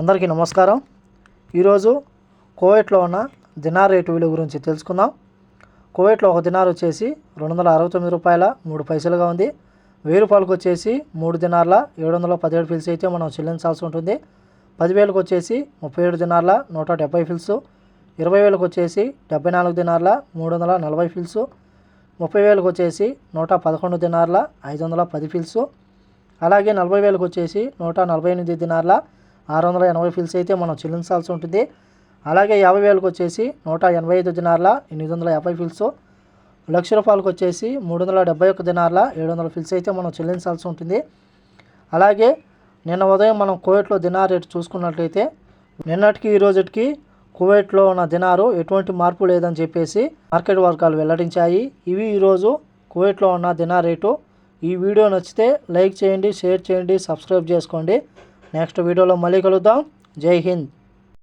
అందరికీ నమస్కారం. ఈరోజు కోవైట్లో ఉన్న దినార్ రేటు విలువ గురించి తెలుసుకుందాం. కోవైట్లో ఒక దినార్ వచ్చేసి రెండు వందల అరవై తొమ్మిది రూపాయల మూడు పైసలుగా ఉంది. వెయ్యి రూపాయలకు వచ్చేసి మూడు దినార్ల ఏడు వందల పదిహేడు ఫిల్స్ అయితే మనం చెల్లించాల్సి ఉంటుంది. పదివేలకు వచ్చేసి ముప్పై ఏడు దినార్ల నూట డెబ్బై ఫిల్స్. ఇరవై వేలకు వచ్చేసి డెబ్బై నాలుగు దినార్ల మూడు వందల నలభై ఫిల్స్. ముప్పై వేలకు వచ్చేసి నూట పదకొండు దినార్ల ఐదు వందల పది ఫిల్స్. అలాగే నలభై వేలకు వచ్చేసి నూట నలభై ఎనిమిది దినార్ల ఆరు వందల ఎనభై ఫిల్స్ అయితే మనం చెల్లించాల్సి ఉంటుంది. అలాగే యాభై వేలకు వచ్చేసి నూట ఎనభై ఐదు దినార్ల ఎనిమిది వందల యాభై ఫిల్స్ లక్ష రూపాయలకు వచ్చేసి మూడు వందల డెబ్బై ఒక్క దినార్ల ఏడు వందల ఫిల్స్ అయితే మనం చెల్లించాల్సి ఉంటుంది. అలాగే నిన్న ఉదయం మనం కువైట్లో దినార్ రేటు చూసుకున్నట్లయితే నిన్నటికి ఈ రోజుకి కువైట్లో ఉన్న దినారు ఎటువంటి మార్పు లేదని చెప్పేసి మార్కెట్ వర్గాలు వెల్లడించాయి. ఇవి ఈరోజు కువైట్లో ఉన్న దినార్ రేటు. ఈ వీడియో నచ్చితే లైక్ చేయండి షేర్ చేయండి సబ్స్క్రైబ్ చేసుకోండి. నెక్స్ట్ వీడియోలో మళ్ళీ కలుద్దాం. జై హింద్.